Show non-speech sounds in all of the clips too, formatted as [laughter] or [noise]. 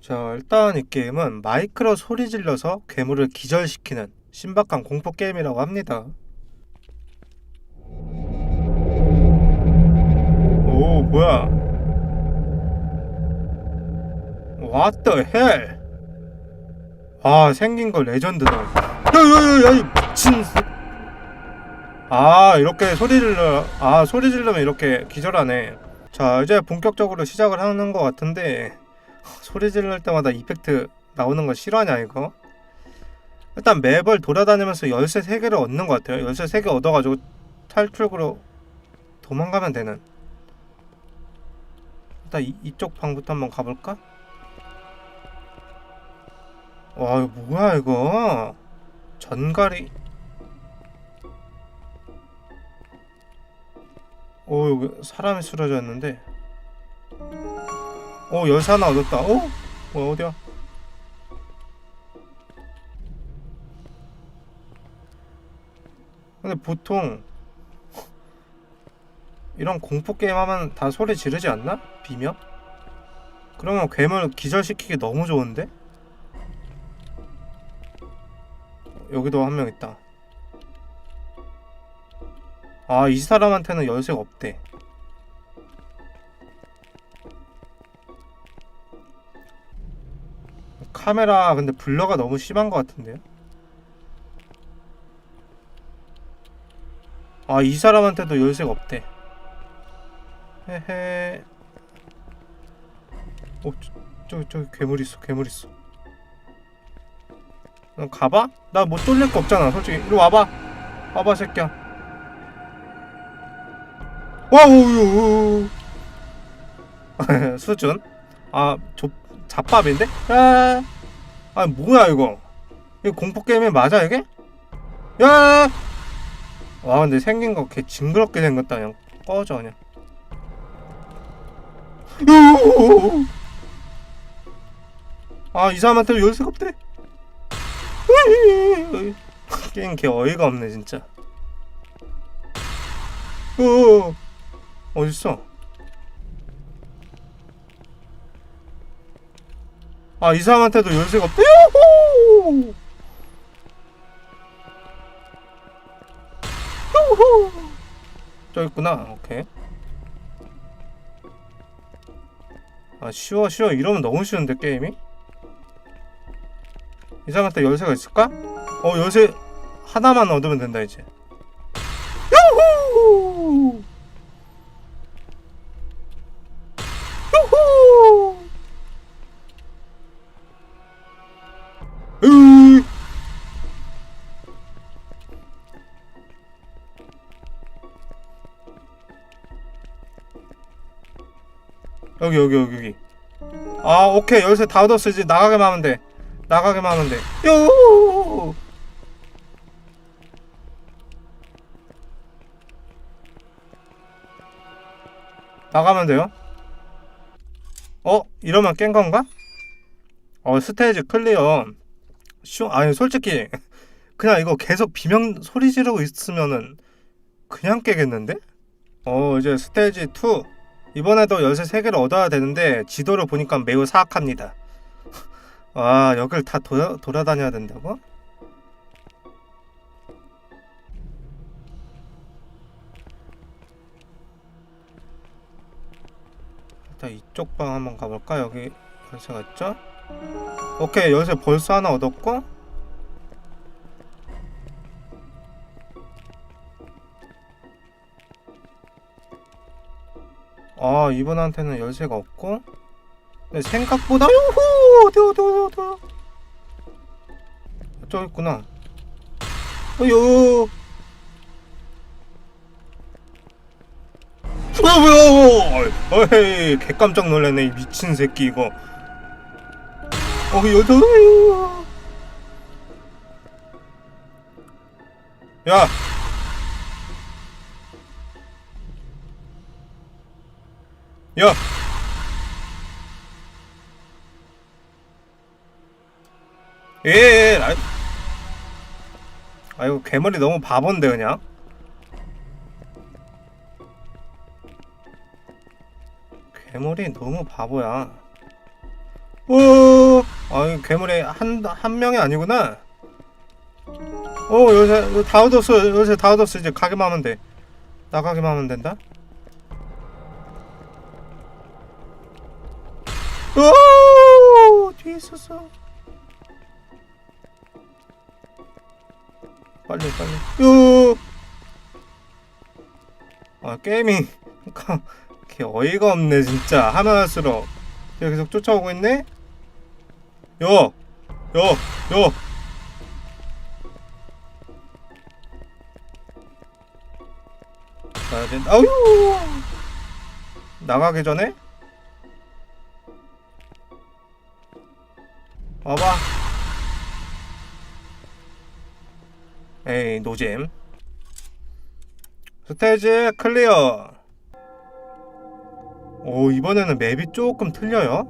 자, 일단 이 게임은 마이크로 소리 질러서 괴물을 기절시키는 신박한 공포 게임이라고 합니다. 오, 뭐야? What the hell? 아, 생긴 거 레전드다. 야, 야, 야, 야, 이 미친. 새- 아, 이렇게 소리 질러. 아, 소리 지르면 이렇게 기절하네. 자, 이제 본격적으로 시작을 하는 것 같은데. 소리 지를 때마다 이펙트 나오는 거 싫어하냐 이거? 일단 맵을 돌아다니면서 열쇠 3개를 얻는 것 같아요. 열쇠 3개 얻어가지고 탈출구로 도망가면 되는. 일단 이, 이쪽 방부터 한번 가볼까? 와 이거 뭐야 이거? 전갈이. 오 여기 사람이 쓰러져 있는데 어 열쇠 하나 얻었다 어? 어 어디야 근데 보통 이런 공포 게임 하면 다 소리 지르지 않나? 비명? 그러면 괴물 기절시키기 너무 좋은데? 여기도 한 명 있다 아 이 사람한테는 열쇠가 없대 카메라 근데 블러가 너무 심한 것 같은데요? 아 이 사람한테도 열쇠가 없대. 헤헤. 어 저, 저기 저기 괴물 있어 괴물 있어. 너 가봐? 나못 돌릴 거 없잖아 솔직히. 이리 와봐. 와봐 새끼야. 와우 [laughs] 수준? 아 조, 잡밥인데? 야, 아 뭐야 이거? 이거 공포 게임이 맞아 이게? 야! 와 근데 생긴 거 개 징그럽게 생겼다 그냥 꺼져 그냥. 아이 사람한테 열쇠가 없대. [laughs] 게임 개 어이가 없네 진짜. 어 어딨어? 아, 이 사람한테도 열쇠가. 요호! 요호! 저 있구나. 오케이. 아, 쉬워, 쉬워. 이러면 너무 쉬운데, 게임이? 이 사람한테 열쇠가 있을까? 어, 열쇠 하나만 얻으면 된다, 이제. 여기 여기 여기 여기 아 오케이 열쇠 다 얻었어 이제 나가게만 하면 돼 나가게만 하면 돼 요! 나가면 돼요 어? 이러면 깬 건가? 어 스테이지 클리어 쉬워 아니 솔직히 [laughs] 그냥 이거 계속 비명 소리 지르고 있으면은 그냥 깨겠는데? 어 이제 스테이지 2 이번에도 열쇠 3개를 얻어야 되는데 지도를 보니까 매우 사악합니다 [laughs] 와 여길 다 돌아, 돌아다녀야 된다고? 일단 이쪽 방 한번 가볼까? 여기 열쇠가 있죠? 오케이 열쇠 벌써 하나 얻었고 아 이분한테는 열쇠가 없고? 근데 생각보다 요호! 어디 어디 어디 어디 저기 있구나. 어유 어 뭐야 어이 개 깜짝 놀랐네 이 미친 새끼 이거. 어 여자 야 야! 예, 예, 아, 아이고, 괴물이 너무 바본데, 그냥. 괴물이 너무 바보야. 오! 이 괴물이 한, 한 명이 아니구나. 오, 요새 다 얻었어. 요새 다 얻었어. 이제 가기만 하면 돼. 나가기만 하면 된다. 오! 뒤에 있었어. 빨리 빨리. 요! 아, 게임이 개 어이가 없네 진짜 하면 할수록 얘 계속 쫓아오고 있네? 요! 요! 요! 된다. 아유! 나가기 전에? 와봐. 에이, 노잼. 스테이지 클리어. 오, 이번에는 맵이 조금 틀려요.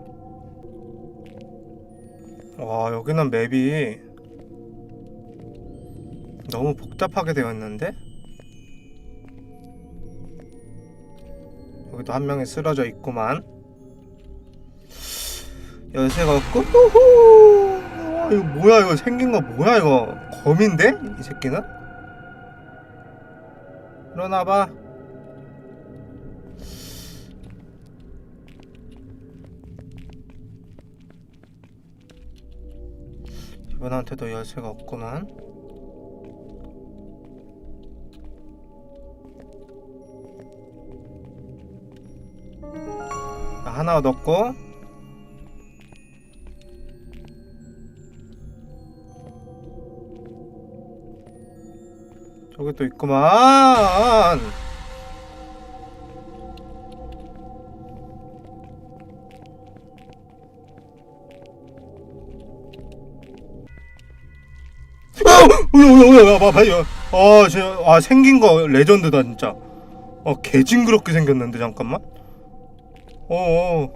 와, 여기는 맵이 너무 복잡하게 되어 있는데? 여기도 한 명이 쓰러져 있구만. 열쇠가 없고, 호호! 와, 이거 뭐야, 이거 생긴 거 뭐야, 이거. 검인데? 이 새끼는? 일어나봐. 이분한테도 열쇠가 없구만. 자, 하나 얻었고. 저기 또 있구만. 아 진짜 아 생긴 거 레전드다 진짜 어 개징그럽게 생겼는데 잠깐만 어어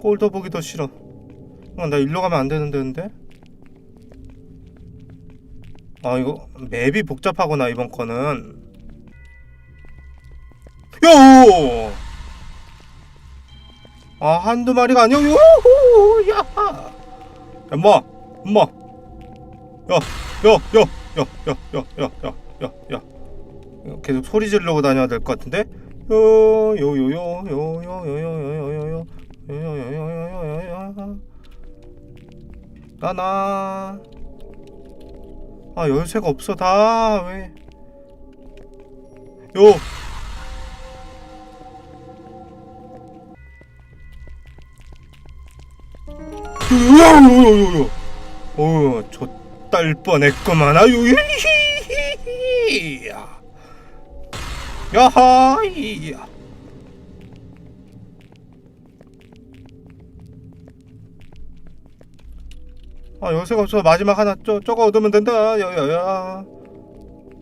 꼴도 보기 더 싫어 아, 나 일로 가면 안 되는데 근데 아 이거 맵이 복잡하구나 이번 거는 요! 아 한두 마리가 아니야 요! 야! 엄마 엄마 야! 야, 야, 야, 야, 야, 야, 야, 야, 야. 이거 계속 소리 지르고 다녀야 될 것 같은데? 요, 요, 요, 요, 요, 요, 요, 요, 요, 요, 요, 요, 요, 요, 요, 요, 요. 나나. 아 열쇠가 없어 다 왜? 요. 요요요요요. 어, 좆딸 뻔했구만. 아유. 히히히히야. 야하. 이야. 아 열쇠가 없어 마지막 하나 저 저거 얻으면 된다 야야야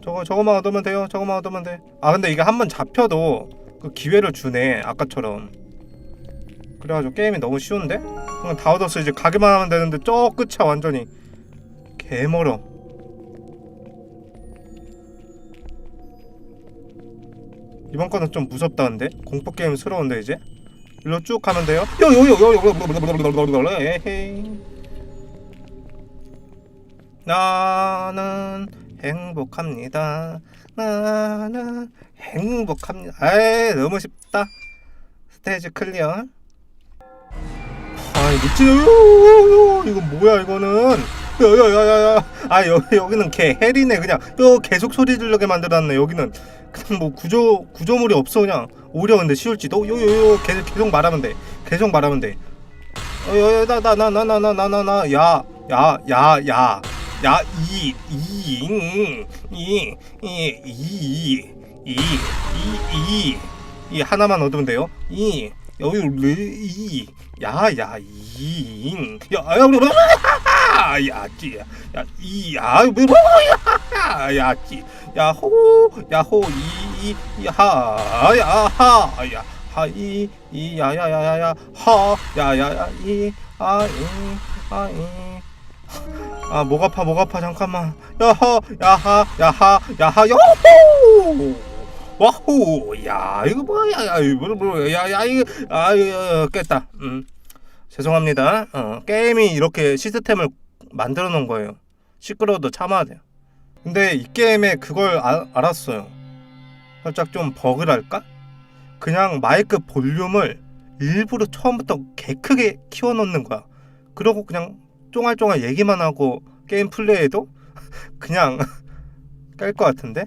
저거 저거만 얻으면 돼요 저거만 얻으면 돼아 근데 이게 한 번 잡혀도 그 기회를 주네 아까처럼 그래가지고 게임이 너무 쉬운데 그냥 다 얻었어 이제 가기만 하면 되는데 저 끝이야 완전히 개멀어 이번 거는 좀 무섭다 근데 공포 게임스러운데 이제 일로 쭉 가면 돼요 요요요요요 에헤이 나는 행복합니다. 나는 행복합니다. 에이 너무 쉽다. 스테이지 클리어. 아 미친 이거 뭐야 이거는? 야야야야야. 아 여기 여기는 개 헬이네 그냥. 또 계속 소리 지르게 만들었네 여기는. 그냥 뭐 구조 구조물이 없어 그냥. 오히려 근데 쉬울지도 요요요 계속 계속 말하면 돼. 계속 말하면 돼. 어여여나나 나 나 나 나나야야 야 야 야, 이, 이, 응, 이, 이, 이, 이, 이, 이, 이 하나만 얻으면 돼요. 이, 여기 르, 이, 야, 야, 이, 잉, 야, 야, 우리 야, 찌, 야, 이, 야, 뭐, 야, 야, 찌, 야, 호, 야, 호, 이, 이, 하, 야, 하, 야, 하, 이, 이, 야, 야, 야, 야, 야, 하, 야, 야, 야, 이, 아, 이, 아, 이. 아, 목 아파, 목 아파, 잠깐만. 야하, 야하, 야하, 야하, 야호! 와호! 야, 이거 뭐야, 야, 이거 뭐, 뭐, 야, 야, 이거, 아, 이거, 깼다. 음. 죄송합니다. 어, 게임이 이렇게 시스템을 만들어 놓은 거예요. 시끄러워도 참아야 돼요. 근데 이 게임에 그걸 아- 알았어요. 살짝 좀 버그랄까? 그냥 마이크 볼륨을 일부러 처음부터 개 크게 키워놓는 거야. 그러고 그냥 쫑알쫑알 얘기만 하고 게임 플레이해도 [laughs] 그냥 [laughs] 깔 것 같은데?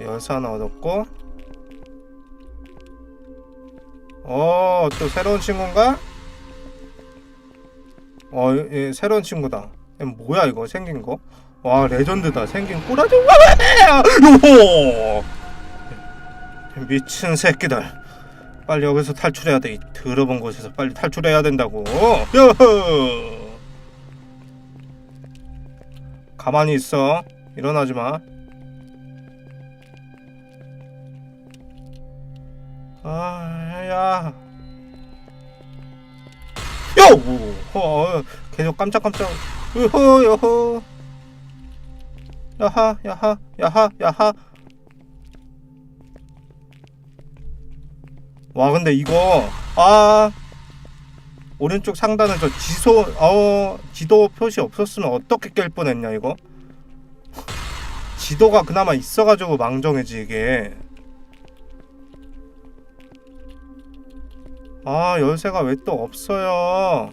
열쇠 하나 얻었고 어, 또 새로운 친구인가? 어, 얘, 얘 새로운 친구다. 얘 뭐야 이거 생긴 거? 와 레전드다. 생긴 꾸라지. 요호! 미친 새끼들. 빨리 여기서 탈출해야 돼. 이 더러운 곳에서 빨리 탈출해야 된다고. 요호! 가만히 있어. 일어나지 마. 아, 야. 야! 오, 어, 계속 깜짝깜짝. 으허, 여허. 야하, 야하, 야하, 야하. 와, 근데 이거, 아. 오른쪽 상단에 저 지소, 어, 지도 표시 없었으면 어떻게 깰 뻔했냐, 이거? 지도가 그나마 있어가지고 망정해지, 이게. 아 열쇠가 왜 또 없어요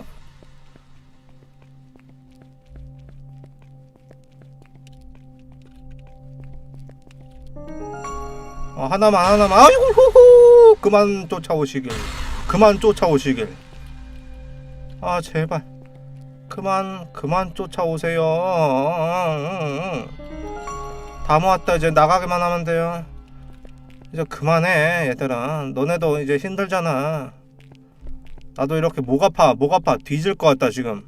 어, 하나만 하나만. 아이고 호호. 그만 쫓아오시길. 그만 쫓아오시길. 아 제발. 그만 그만 쫓아오세요. 다 모았다. 이제 나가기만 하면 돼요. 이제 그만해 얘들아. 너네도 이제 힘들잖아. 나도 이렇게 목 아파 목 아파. 뒤질 것 같다 지금.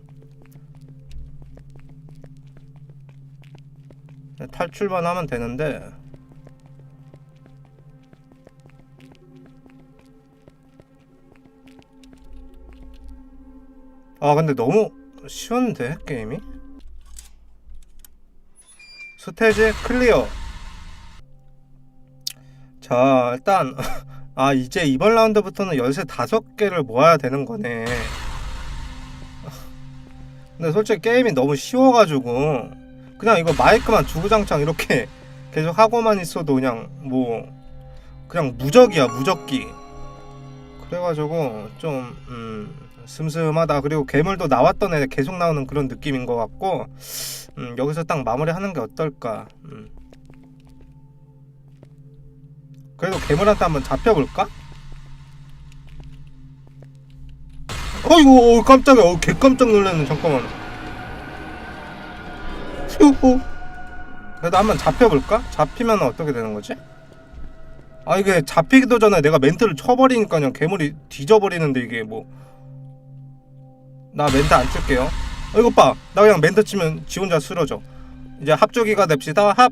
탈출만 하면 되는데 아 근데 너무 쉬운데 게임이? 스테이지 클리어. 자 일단 [laughs] 아 이제 이번 라운드부터는 열쇠 다섯 개를 모아야 되는 거네. 근데 솔직히 게임이 너무 쉬워가지고 그냥 이거 마이크만 주구장창 이렇게 [laughs] 계속 하고만 있어도 그냥 뭐 그냥 무적이야 무적기. 그래가지고 좀 음, 슴슴하다 그리고 괴물도 나왔던 애 계속 나오는 그런 느낌인 것 같고 음, 여기서 딱 마무리하는 게 어떨까 음. 그래도 괴물한테 한번 잡혀볼까? 어이구 깜짝이야 어, 개 깜짝 놀랐네 잠깐만 휴 그래도 한번 잡혀볼까? 잡히면 어떻게 되는 거지? 아 이게 잡히기도 전에 내가 멘트를 쳐버리니까 그냥 괴물이 뒤져버리는데 이게 뭐 나 멘트 안 칠게요. 어 이것 봐 나 그냥 멘트 치면 지 혼자 쓰러져. 이제 합주기가 됩시다. 합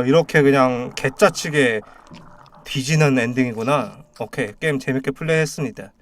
아 이렇게 그냥 개짜치게 뒤지는 엔딩이구나. 오케이 게임 재밌게 플레이했습니다